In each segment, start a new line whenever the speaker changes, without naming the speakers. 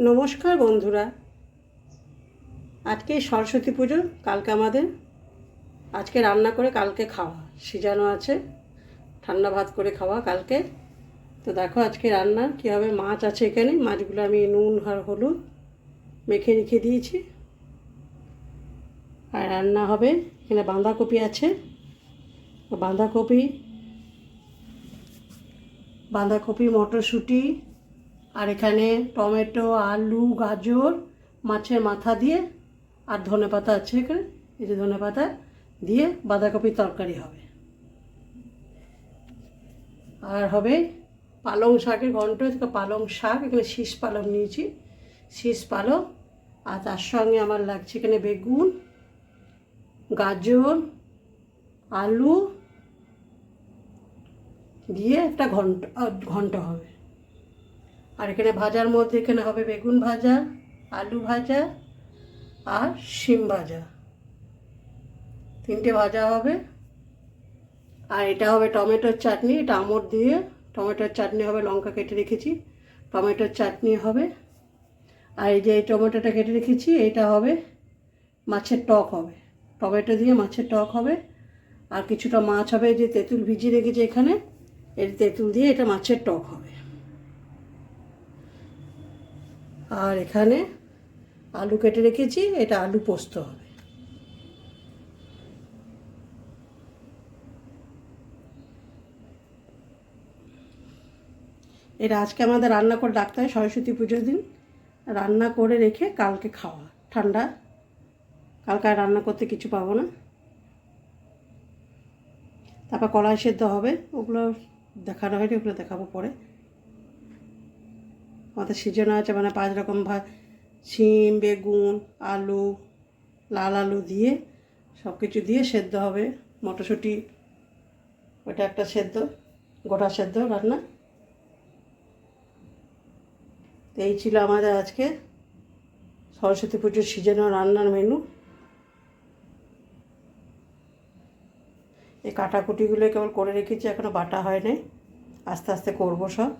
নমস্কার বন্ধুরা। আজকে সরস্বতী পুজো, কালকে আমাদের। আজকে রান্না করে কালকে খাওয়া। সিজানো আছে, ঠান্ডা ভাত করে খাওয়া কালকে। তো দেখো আজকে রান্না, কী হবে? মাছ আছে এখানে। মাছগুলো আমি নুন আর হলুদ মেখে রেখে দিয়েছি। আর রান্না হবে, এখানে বাঁধাকপি আছে। বাঁধাকপি বাঁধাকপি, মটরশুঁটি আর এখানে টমেটো, আলু, গাজর মাছের মাথা দিয়ে আর ধনে পাতা আছে এখানে। এই যে ধনে পাতা দিয়ে বাঁধাকপির তরকারি হবে। আর হবে পালং শাকের ঘন্ট, পালং শাক, এখানে শীষ পালং নিয়েছি। শীষ পালং, আর তার সঙ্গে আমার লাগছে এখানে বেগুন, গাজর, আলু দিয়ে একটা ঘন্ট ঘন্ট হবে। আর এখানে ভাজার মধ্যে এখানে হবে বেগুন ভাজা, আলু ভাজা আর শিম ভাজা। তিনটে ভাজা হবে। আর এটা হবে টমেটোর চাটনি, এটা আমর দিয়ে টমেটোর চাটনি হবে, লঙ্কা কেটে রেখেছি, টমেটোর চাটনি হবে। আর এই যে এই টমেটোটা কেটে রেখেছি, এটা হবে মাছের টক হবে। টমেটো দিয়ে মাছের টক হবে। আর কিছুটা মাছ হবে যে তেঁতুল ভিজিয়ে রেখেছি এখানে, এই তেঁতুল দিয়ে এটা মাছের টক হবে। আর এখানে আলু কেটে রেখেছি, এটা আলু পোস্ত হবে। এটা আজকে আমাদের রান্না করে রাখতে হয়, সরস্বতী পুজোর দিন। রান্না করে রেখে কালকে খাওয়া। ঠান্ডা, কালকে রান্না করতে কিছু পাবো না। তারপর কড়াই সেদ্ধ হবে, ওগুলো দেখানো হয়নি, ওগুলো দেখাবো পরে। আমাদের সিজন আছে মানে পাঁচ রকম ভাত, শিম, বেগুন, আলু, লাল আলু দিয়ে সব কিছু দিয়ে সেদ্ধ হবে। মটরশুঁটি, ওটা একটা সেদ্ধ, গোটা সেদ্ধ রান্না। তো এই ছিল আমাদের আজকে সরস্বতী পুজোর সিজনের রান্নার মেনু এই কাটাকুটিগুলো কেবল করে রেখেছি এখনও বাটা হয় নাই আস্তে আস্তে করব সব।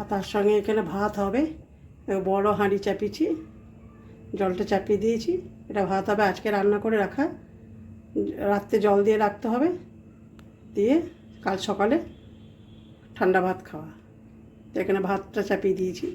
আর তার সঙ্গে এখানে ভাত হবে। বড় হাঁড়ি চাপিয়েছি, জলটা চাপিয়ে দিয়েছি। এটা ভাত হবে আজকে রান্না করে রাখা। রাত্রে জল দিয়ে রাখতে হবে। দিয়ে কাল সকালে ঠান্ডা ভাত খাওয়া। তো এখানে ভাতটা চাপিয়ে দিয়েছি।